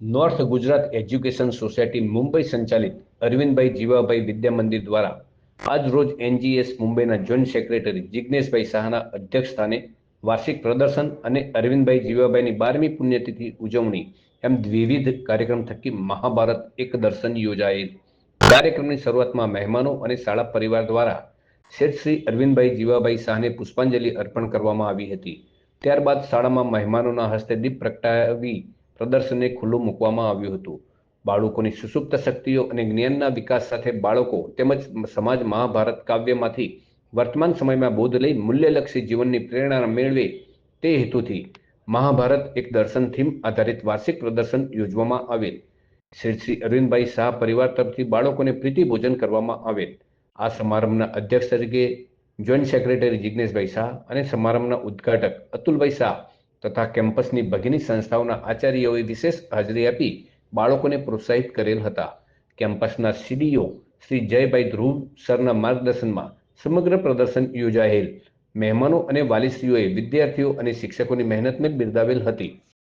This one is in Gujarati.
North Gujarat education society Mumbai સંચાલિત અરવિંદભાઈ જીવાભાઈ વિદ્યા મંદિર દ્વારા આજ રોજ એનજીએસ મુંબઈના જોઈન્ટ સેક્રેટરી જિજ્ઞેશભાઈ શાહના અધ્યક્ષસ્થાને વાર્ષિક પ્રદર્શન અને અરવિંદભાઈ જીવાભાઈની બારમી પુણ્યતિથિ ઉજવણી એમ વિવિધ કાર્યક્રમ થકી મહાભારત એક દર્શન યોજાયેલ. કાર્યક્રમની શરૂઆતમાં મહેમાનો અને શાળા પરિવાર દ્વારા શેઠ શ્રી અરવિંદભાઈ જીવાભાઈ શાહને પુષ્પાંજલિ અર્પણ કરવામાં આવી હતી. ત્યારબાદ શાળામાં મહેમાનોના હસ્તે દીપ પ્રગટાવી પ્રદર્શનને ખુલ્લું મૂકવામાં આવ્યું હતું. બાળકોની સુસુપ્ત શક્તિઓ અને જ્ઞાનના વિકાસ સાથે બાળકો તેમજ સમાજ મહાભારત કાવ્યમાંથી વર્તમાન સમયમાં બોધ લઈ મૂલ્યલક્ષી જીવનની પ્રેરણા મેળવે તે હેતુથી મહાભારત એક દર્શન થીમ આધારિત વાર્ષિક પ્રદર્શન યોજવામાં આવેલ. શ્રી શ્રી અરવિંદભાઈ શાહ પરિવાર તરફથી બાળકોને પ્રીતિ ભોજન કરવામાં આવેલ. આ સમારંભના અધ્યક્ષ તરીકે જોઈન્ટ સેક્રેટરી જિજ્ઞેશભાઈ શાહ અને સમારંભના ઉદ્ઘાટક અતુલભાઈ શાહ તથા કેમ્પસની ભગીની સંસ્થાઓના આચાર્યોએ વિશેષ હાજરી આપી બાળકોને પ્રોત્સાહિત કરેલ હતા. કેમ્પસના સીડીઓ શ્રી જયભાઈ ધ્રુવ સરના માર્ગદર્શનમાં સમગ્ર પ્રદર્શન યોજાયેલ. મહેમાનો અને વાલીશ્રીઓએ વિદ્યાર્થીઓ અને શિક્ષકોની મહેનતને બિરદાવેલ હતી.